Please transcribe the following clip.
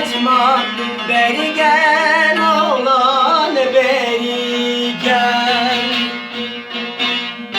kaçma Beri gel